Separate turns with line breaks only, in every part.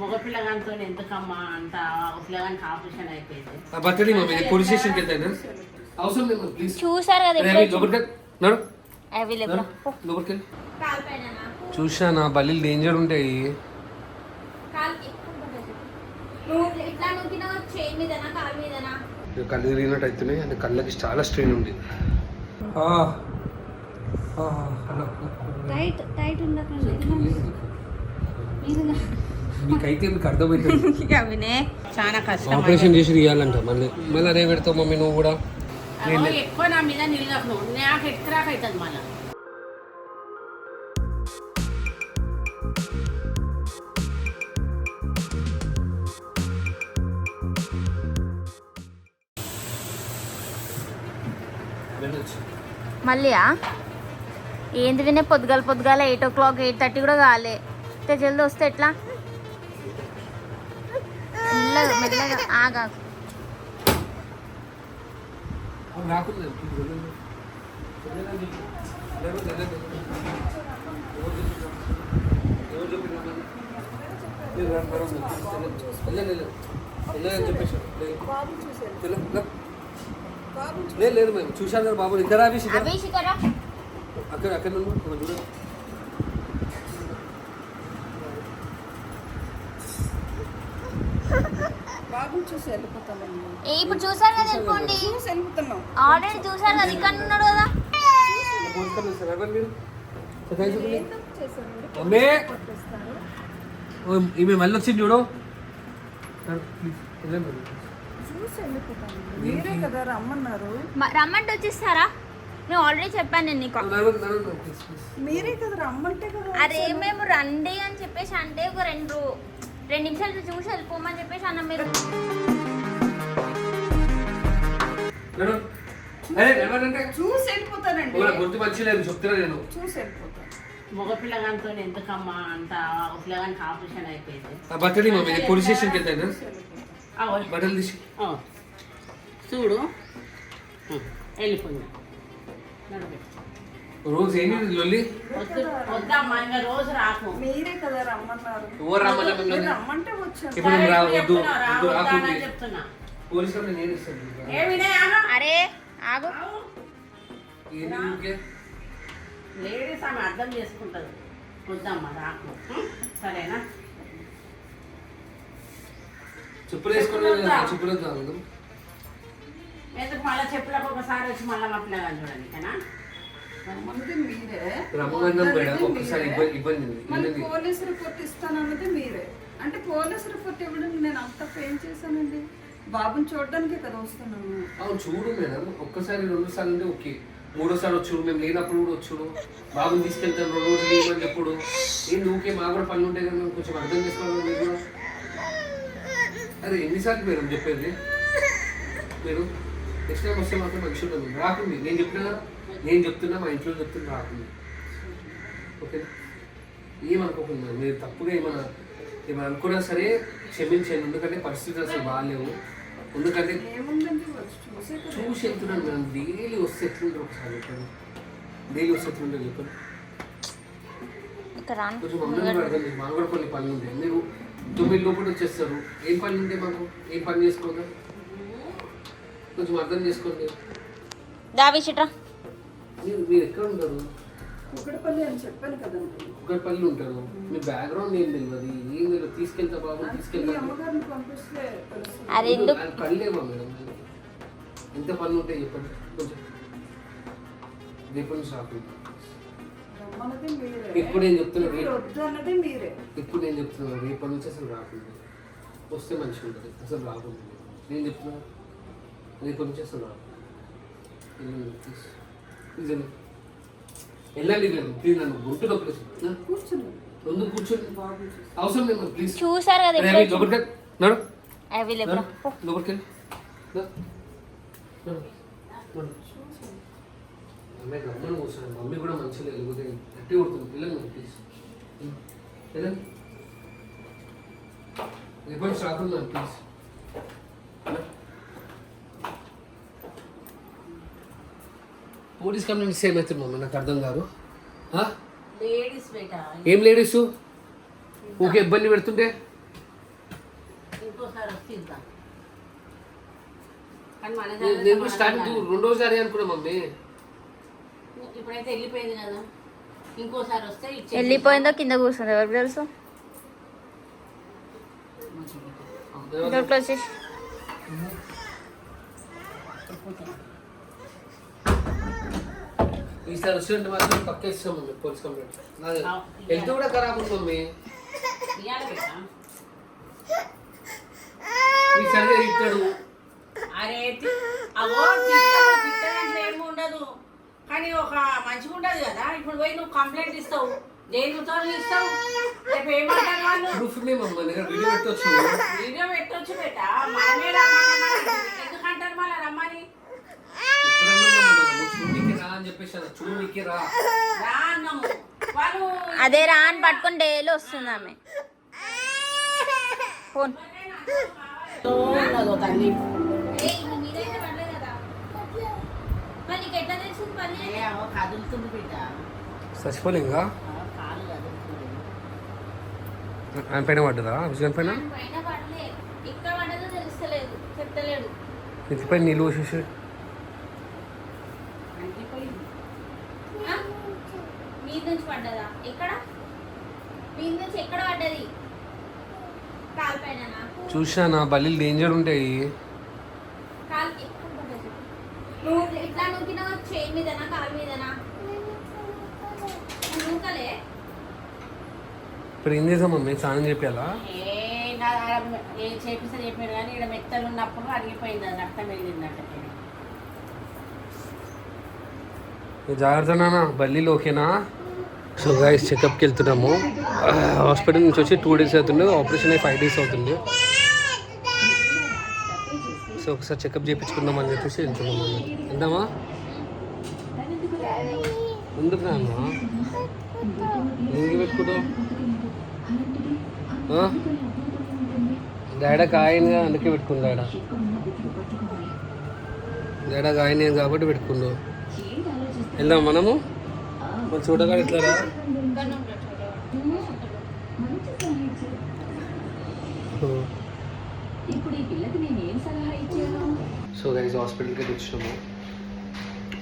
మగ పిల్లగానితో ఎందుకమ్మా అంత ఒక పిల్లగానికి ఆపరేషన్ అయిపోయింది
బర్త్డే మమ్మీ పోలీస్ స్టేషన్కి వెళ్తాను అవసరం లేదు ప్లీజ్
చూసారు కదా ఎప్పుడో
లోపలికి నడు
అవి లేపురా. పో.
లోపలికి వెళ్ళి
కాలు పైన నా.
చూసా నా బల్లీలు డేంజర్ ఉంటాయి
కాలు ఎక్కువ ఉంటుంది. నువ్వు ఇట్లా నొక్కినావు చేయి మీదనా కాలు మీదనా
ఇక కళ్ళు తిరిగినట్టు అవుతున్నాయి అంటే కళ్ళకి చాలా స్ట్రెయిన్ ఉంది.
టైట్ టైట్ ఉండకండి.
మీకైతే మీకు అర్థమవుతుంది
అవినే
చాలా కష్టం
ఆపరేషన్ చేసి తీయాలంట మళ్ళీ. మళ్ళీ అదే పెడతావు మమ్మీ నువ్వు కూడా.
ఎక్కువ నా మీద నిలగకు నువ్వు నాకు ఎక్స్ట్రాక్ అవుతుంది మళ్ళీ.
మళ్ళీయా? ఏంది వినే పొద్దుగాల పొద్దుగాల eight o'clock eight thirty కూడా కాలే. ఇంత జల్దీ వస్తే ఎట్లా? మెల్లగా మెల్లగా ఆగా.
లేదు లేదు మేము చూశాను కదా బాబు. ఇద్దరు ఇక్కడ
అభిషికరా
అక్కడ అక్కడ
ఇప్పుడు చూసారు కదా వెళ్ళిపోండి. ఆల్రెడీ చూసారు ఇక్కడ ఉన్నాడు
ఈమె మళ్ళీ వచ్చింది చూడు.
రమ్మంటే వచ్చేస్తారా? నేను ఆల్రెడీ చెప్పాను నేను నీకు.
మీరే కదా రమ్మంటే కదా
అరే మేము రండి అని చెప్పేసి అంటే ఒక రెండు రెండు నిమిషాలు చూసి వెళ్ళిపోమని చెప్పేసి అన్న మీరు
చూసి వెళ్ళిపోతానండి.
గుర్తు మంచి లేదు చెప్తున్నా నేను.
చూసి వెళ్ళిపోతాను
మగ పిల్లగానితో ఎందుకమ్మా అంత ఒక పిల్లగానికి ఆపరేషన్ అయిపోయింది.
ఆ బర్త్డే మమ్మీ పోలీస్ స్టేషన్కి వెళ్తాను బట్టలు తీసి.
ఆ, చూడు. వెళ్ళిపోయింది.
రోజు ఇది లొల్లి
వద్దమ్మా ఇంకా రోజు రాకు.
మీరే కదా రమ్మన్నారు.
ఎవరు రమ్మన్నా
మీరు
మిమ్మల్ని?
రమ్మంటే వచ్చాను
ఇప్పుడు నేను రా- వద్దు
చెప్తున్నా,
వద్దు పోలీస్ నేను ఇస్తాను
ఏ.
అరే ఆగు.
ఆగు.
ఏంటి ఊరికే?
లేడీస్ ఆమె అర్థం చేసుకుంటది. వద్దమ్మా రాకు? సరేనా?
చెప్పులు వేసుకుని చెప్పులు వద్దాం?
ఎందుకు మళ్ళీ చెప్పులకు ఒకసారి వచ్చి మళ్ళీ మా పిల్లగాని చూడండి కదా
రమ్మన్నాం మేడం. ఇబ్బంది ఇబ్బంది.
పోలీస్ రిపోర్ట్ ఇస్తానన్నది మీరే. అంటే పోలీస్ రిపోర్ట్ ఇవ్వడం నేను అంత ఏం చేశానండి. బాబుని చూడడానికే కదా వస్తున్నాను.
అవును చూడు మేడం. ఒక్కసారి రెండు సార్లు అంటే ఓకే. మూడోసారి వచ్చుడు మేము లేనప్పుడు కూడా వచ్చుడు. బాబుని తీసుకెళ్తాను రెండు రోజులు లేమని చెప్పుడు. ఏంటి ఊకే మాకు కూడా పనులు ఉంటాయి కదా కొంచెం అర్థం చేసుకోవాలి మీరు అరే ఎన్నిసార్లు మేడం చెప్పేది? మీరు? నెక్స్ట్ టైం వస్తే మాత్రం మంచి ఉంటుంది రాకుంది. నేను చెప్పినా నేను చెప్తున్నా మా ఇంట్లో చెప్తున్నా రాకుంది. ఓకే ఏమనుకోకుండా. మీరు తప్పుగా ఏమైనా ఏమైనా అనుకున్నా సరే క్షమించండి. ఎందుకంటే పరిస్థితులు అసలు బాగాలేవు. ఎందుకంటే
చూసే
వెళ్తున్నాను మేడం. డైలీ వస్తే ఎట్లుంటారు ఒకసారి చెప్పండి. డైలీ వస్తే ఎట్లుంటారు చెప్పండి. కొంచెం మమ్మల్ని చేసి మాకు కూడా కొన్ని పనులు ఉంటాయి. మీరు తొమ్మిది లోపల వచ్చేస్తారు. ఏం పనులు ఉంటాయి మాకు? ఏం పని చేసుకోదా కొంచెం అర్థం చేసుకోండి.
దావి చిట్రా.
మీరు మీరు ఎక్కడ ఉంటారు?
కుక్కడపల్లి అని చెప్పాను కదండి
ఒకటి పనులు ఉంటారు. మీ బ్యాక్గ్రౌండ్ ఏం తెలియదు ఏం తెలియదు తీసుకెళ్తా బాబు తీసుకెళ్తా
అమ్మగారిని పంపిస్తే
అరే
మేడం? ఎంత పనులు ఉంటాయి చెప్పండి. కొంచెం. రేపటి నుంచి
మీరే.
ఇప్పుడు నేను చెప్తున్నా ఇప్పుడు నేను చెప్తున్నాను రేపటి నుంచి అసలు రాకుండా. వస్తే మంచిగా ఉంటుంది. అసలు రాకుండా నేను చెప్తున్నా. రేపటి నుంచి అసలు రాకుండా వెళ్ళండి ప్లీజ్ ప్లీజ్ నన్ను
కూర్చుని
రెండు కూర్చొని
బాబు చూసి
అవసరం లేదు ప్లీజ్
చూసారు కదా
లోపలికి నడు. లోపలికి. అమ్మాయి గమ్మని కూర్చోండి మమ్మీ కూడా మంచిగా వెళ్ళిపోతే గట్టి కొడుతుంది. వెళ్ళండి ప్లీజ్ వెళ్ళండి. రిపోర్ట్స్ రాకుండా ప్లీజ్ పోలీస్ కంప్లైంట్ సేమ్ అవుతుంది మమ్మీ నాకు అర్థం కాదు. ఏం లేడీస్? ఊకే ఇబ్బంది పెడుతుంటే? నేను- స్టార్టింగ్. రెండోసారి అనుకున్నా మమ్మీ.
ఇప్పుడైతే వెళ్ళిపోయింది కదా. ఇంకోసారి వస్తే ఇచ్చేసి
వెళ్ళిపోయిందో? కింద కూర్చుంది? ఎవరికి తెలుసు? క్లోజ్ చేసి
ఈసారి వచ్చినట్టు మాత్రం పక్క ఇస్తాం మమ్మీ పోలీస్ కంప్లైంట్. నాది హెల్త్ కూడా ఖరాబ్ ఉంది మమ్మీ.
ఇయ్యాలి బేట
మీ సరిగా ఇస్తాడు
అరే తి- అవో తిట్టదు తిట్టదంటే ఏమి ఉండదు. కానీ ఒక మంచిగా ఉండదు కదా. ఇప్పుడు పోయి నువ్వు కంప్లైంట్ ఇస్తావు. దేనితో ఇస్తావు? రేపు ఏమంటారు వాళ్ళు?
ప్రూఫ్ నే మమ్మీ దగ్గర వీడియో పెట్టవచ్చు
వీడియో పెట్టొచ్చు బేట. మనమే రమ్మని? ఎందుకంటారు మళ్ళీ రమ్మని
అని చెప్పేసి రా.
అదే రా అని పట్టుకొని డైలీ వస్తుంది ఆమె. ఫోన్.
ఉన్నదో తల్లి. ఏ అవో కదులుతుంది బిడ్డ.
చచ్చిపోలే ఇంకా
ఆ, కాలు కదులుతుంది.
ఆయన పైన పడ్డదా? విజయన్ పైన నీళ్ళు పోసేసి
అంటిపోయింది
మీద నుంచి పడ్డదా ఎక్కడ మీద నుంచి ఎక్కడ పడ్డది కాలు పైన
చూసా నా. బల్లీలు డేంజర్ ఉంటాయి.
కాలు ఎక్కడ పడ్డది నువ్వు ఇట్లా నూకినా చేయి మీదనా? కాలు మీదనా? నూకలే.
ఇప్పుడు ఏం చేసాం మమ్మీ? స్నానం
ఏ చేపిస్తే చెప్పాడు కానీ ఇక్కడ మెత్తలు ఉన్నప్పుడు అరిగిపోయింది. అది రక్తం వెళ్ళిందంట
జాగ్రత్త నాన్న. బల్లీలు ఓకేనా? సో గైస్ చెకప్కి వెళ్తున్నాము. హాస్పిటల్ నుంచి వచ్చి టూ డేస్ అవుతుంది. ఆపరేషన్ అయ్యి ఫైవ్ డేస్ అవుతుంది. సో ఒకసారి చెకప్ చేయించుకుందాం అని చెప్పేసి వెళ్తున్నాం వెళ్దామా? ఎందుకు నాన్న ఎందుకు పెట్టుకుంటావు డాడీకి కాయనుగా అందుకే పెట్టుకుంది డాడ. డాడీకి ఆయన కాబట్టి పెట్టుకుందాం. వెళ్దాం మనము. మన చూడగా ఇట్లా సో గైస్ హాస్పిటల్కి తెచ్చినాము.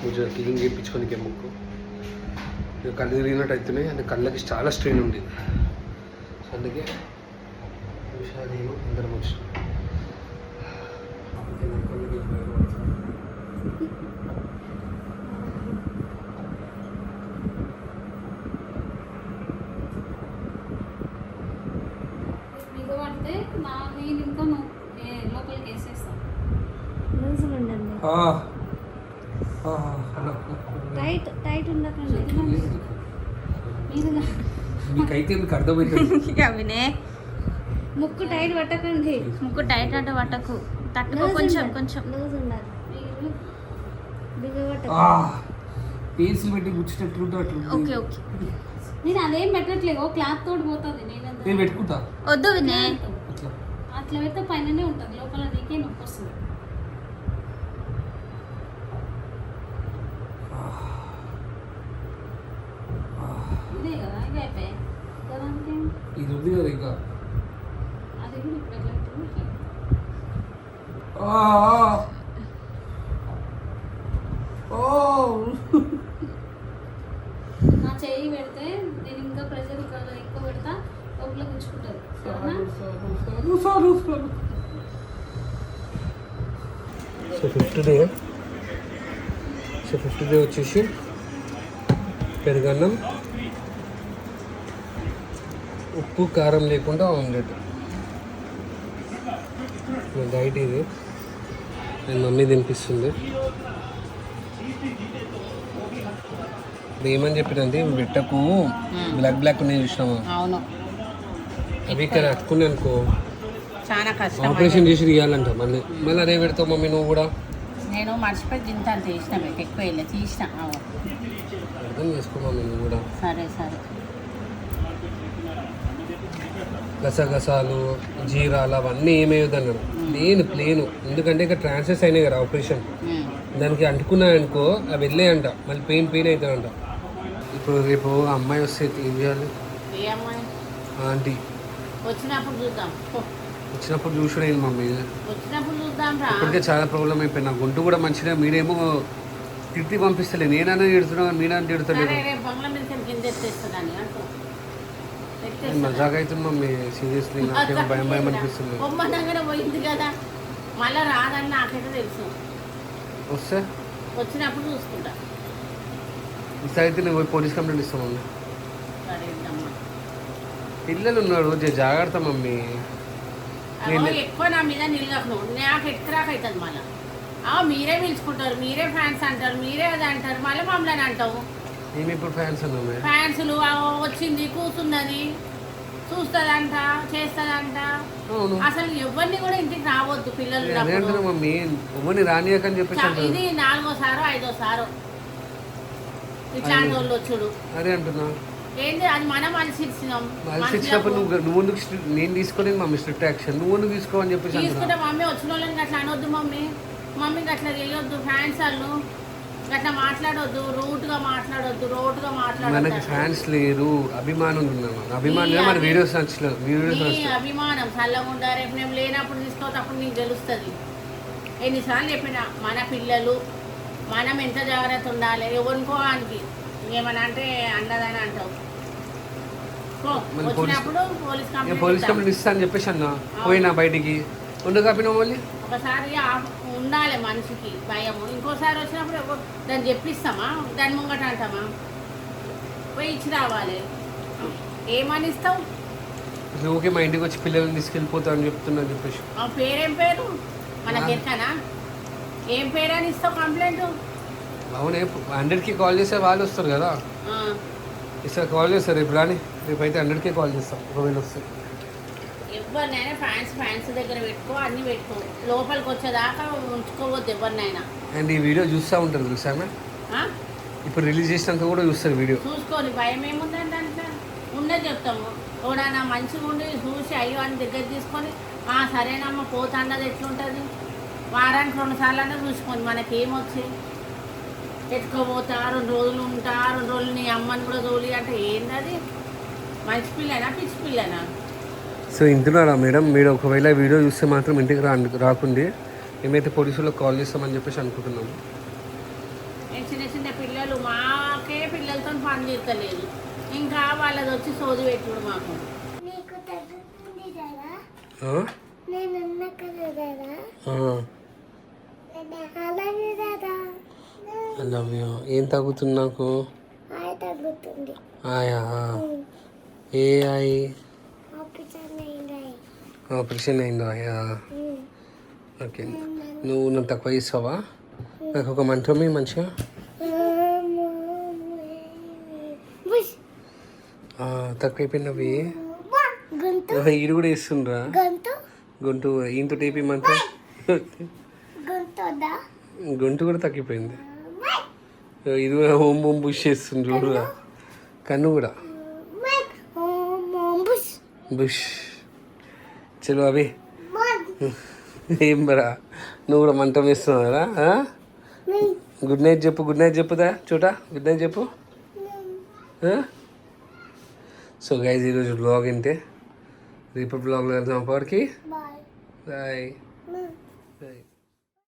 కొంచెం క్లీన్ చేయించుకొని ముక్కు. కళ్ళు తిరిగినట్టు అవుతున్నాయి అంటే కళ్ళకి చాలా స్ట్రెయిన్ ఉంది. సో అందుకే విషయాలు అందరం వచ్చినాం
మీకు పడితే నా నేను ఇంకా నువ్వు ఏ- లోపలికి వేసేస్తాను
హలో
టైట్ టైట్ ఉండకండి మీరు
మీకైతే మీకు
అవినే
ముక్కు టైట్ పట్టకండి.
ముక్కు టైట్ అంటే పట్టకు. తట్టుకో కొంచెం కొంచెం.
పెట్టి అట్లా
ఓకే ఓకే.
నేను అదేం పెట్టట్లేదు. క్లాత్ తోటి పోతుంది. నేను
పెట్టుకుంటా.
వద్దు వినే.
అట్లా.
అట్లా పెడితే పైననే ఉంటుంది. లోపల నీకే నొప్పి వస్తుంది ఇదే కదా ఇదే అయిపోయాయి కదా అంటే
ఇది ఉంది కదా ఇంకా.
నా చెయ్యి పెడితే నేను ఇంకా ప్రెషర్ ఎక్కువ పెడతా గుచ్చుకుంటుంది. సరేనా?
So fifth day. So fifth day వచ్చేసి పెరుగన్నం ఉప్పు కారం లేకుండా ఆమ్లెట్ డైట్ ఇది. నేను మమ్మీ తినిపిస్తుంది. ఇప్పుడు ఏమని చెప్పినంటే ఇవి పెట్టకు బ్లాక్ బ్లాక్ ఉన్నాయి చూసినామా
అవును.
అవి ఇక్కడ అట్టుకుని అనుకో.
చాలా కష్టం
ఆపరేషన్ చేసి తీయాలంట మళ్ళీ. మళ్ళీ అదే పెడతావు మమ్మీ నువ్వు కూడా?
నేను మర్చిపోయి గింతాను తీసిన ఎక్కువ వెళ్ళి తీసిన.
అర్థం చేసుకో మమ్మీ నువ్వు కూడా.
సరే సరే.
గసగసాలు జీరాలు అవన్నీ ఏమేయొద్దు అన్నాడు. Plain plain. ఎందుకంటే ఇక ట్రాన్స్ఫర్స్ అయినాయి కదా ఆపరేషన్. దానికి అంటుకున్నాయనుకో అవి వెళ్ళాయంట. మళ్ళీ పెయిన్ పెయిన్ అవుతాయంట. ఇప్పుడు రేపు అమ్మాయి వస్తే ఏం చేయాలి? ఆంటీ.
వచ్చినప్పుడు చూద్దాం.
వచ్చినప్పుడు చూసుడే మమ్మీ? ఇప్పటికే చాలా ప్రాబ్లం అయిపోయింది. నా గుంటు కూడా మంచిగా మీరేమో తిట్టి పంపిస్తలే. నేనన్నా తిడుతున్నా మీనన్నా తిడతలేదు అవుతుంది మమ్మీ సీరియస్లీ నాకేమో భయం భయం అనిపిస్తుంది.
బొమ్మనంగానే పోయింది కదా మళ్ళా రాదని నాకైతే తెలుసు.
వస్తే?
వచ్చినప్పుడు చూసుకుంటా.
ఈసారి అయితే నేను పోయి పోలీస్ కంప్లైంట్ ఇస్తాను మమ్మీ. పిల్లలు ఉన్నారు జాగ్రత్త మమ్మీ.
ఎక్కువ నా మీద నిలగకు నాకు ఎక్కరాక అవుతుంది మళ్ళీ. ఆ మీరే పిలుచుకుంటారు మీరే ఫ్యాన్స్ అంటారు మీరే అది అంటారు మళ్ళీ మమ్మల్ని అంటావు.
మేము ఇప్పుడు ఫ్యాన్స్
ఫ్యాన్స్లు వచ్చింది కూర్చున్నది చూస్తుందంట చేస్తుందంట. అసలు ఎవరిని కూడా ఇంటికి రావద్దు పిల్లలు
మమ్మీ? ఎవరిని రానియకని చెప్పేసి
చా-
అంటారు
ఇది నాలుగోసారో ఐదోసారో ఇట్లాంటి వాళ్ళు వచ్చుడు.
అదే అంటున్నా.
ఏంది? అది మనం అలసిస్తున్నాం
మనిషి ఇచ్చినప్పుడు నువ్వు నువ్వు నేను తీసుకోలేదు మమ్మీ స్ట్రిక్ట్ యాక్షన్. నువ్వు తీసుకోవని చెప్పేసి
తీసుకుంటే మమ్మీ వచ్చిన వాళ్ళని అట్లా అనొద్దు మమ్మీ. మమ్మీ అట్లా చేయొద్దు ఫ్యాన్స్ వాళ్ళు. అట్లా మాట్లాడొద్దు మాట్లాడొద్దు
మనకి ఫ్యాన్స్ లేరు అభిమానం ఉన్నాను అభిమానం
నీ
మన వీడియోస్ నచ్చలేదు వీడియోస్
అభిమానం చల్లగుండా రేపు మేము లేనప్పుడు తీసుకోవద్దు అప్పుడు నీకు తెలుస్తుంది. ఎన్నిసార్లు చెప్పిన మన పిల్లలు మనం ఎంత జాగ్రత్త ఉండాలి? ఎవరికోవానికి ఏమన్నా అంటే అన్నదని అంటావు. వచ్చినప్పుడు పోలీస్ కంప్లైంట్
ఇస్తా అని చెప్పేసి అన్న. పోయినా బయటికి? మళ్ళీ?
ఒకసారి ఉండాలి మనిషికి భయము. ఇంకోసారి వచ్చినప్పుడు దాన్ని చెప్పిస్తామా? దాని ముంగట అంటామా? పోయి ఇచ్చి రావాలి. ఏమని ఇస్తావు
ఓకే మా ఇంటికి వచ్చి పిల్లల్ని తీసుకెళ్ళిపోతా అని చెప్తున్నా చెప్పేసి.
ఆ పేరేం పేరు? మనకి ఎక్కనా ఏం పేరు అని ఇస్తావు కంప్లైంట్
అవునే హండ్రెడ్కి కాల్ చేస్తే వాళ్ళు వస్తారు కదా. ఇస్తారు కాల్ చేస్తారు రేపు రాని రేపు అయితే హండ్రెడ్కే కాల్ చేస్తాం ఒకవేళ వస్తే.
ఎవరినైనా ఫ్యాన్స్ ఫ్యాన్స్ దగ్గర పెట్టుకో అన్ని పెట్టుకో. లోపలికి వచ్చేదాకా ఉంచుకోవద్దు ఎవరినైనా.
అండ్ ఈ వీడియో చూస్తూ ఉంటారు
ఆ?
ఇప్పుడు రిలీజ్ చేసినాక కూడా చూస్తారు వీడియో.
చూసుకొని భయం ఏముందండి దాంట్లో? ఉన్నది చెప్తాము. ఎవడన్నా మంచిగా ఉండి చూసి అయ్యో అని దగ్గర తీసుకొని ఆ సరేనమ్మా పోతాండది ఎట్లుంటుంది? వారానికి రెండు సార్లు అన్నా చూసుకొని మనకి ఏమొచ్చి ఎత్తుకోపోతా రెండు రోజులు ఉంటా రెండు రోజులు నీ అమ్మని కూడా తోలి అంటే ఏంది అది మంచి పిల్లనా? పిచ్చి పిల్లనా?
సో ఇంటున్నారా మేడం? మీరు ఒకవేళ వీడియో చూస్తే మాత్రం ఇంటికి రా రాకుండి. మేమైతే పోలీసులకు కాల్ చేస్తామని చెప్పేసి అనుకుంటున్నాము
నేను చిన్న చిన్న పిల్లలు మాకే పిల్లలతో పని తీర్తలేదు ఇంకా వాళ్ళది వచ్చి సోది పెట్టుడు మాకు.
ఏం తగ్గుతుంది నాకు? ఆయా ఏ
అయిందాయి
ఆపరేషన్ అయిందా? ఓకే. నువ్వు నన్ను తక్కువ ఇస్తావా నాకు ఒక ఇయ్యి మంచిగా. తక్కువ అయిపోయినవి ఈడు కూడా ఇస్తుండ్రా
గొంతు.
ఈయంతో
గొంతు వద్దా?
గొంతు కూడా తగ్గిపోయింది. ఇది కూడా హోమ్ హోమ్ బుష్ చేస్తుంది చూడురా కన్ను? కూడా.
బుష్.
చలో అవి? ఏం బరా? నువ్వు కూడా మంటం వేస్తున్నావురా గుడ్ నైట్ చెప్పు గుడ్ నైట్ చెప్పుదా? చూడా? గుడ్ నైట్ చెప్పు. సో గైజ్ ఈరోజు బ్లాగ్ ఇంతే రేపు బ్లాగ్లో వెళ్తాం అప్పటికి. బాయ్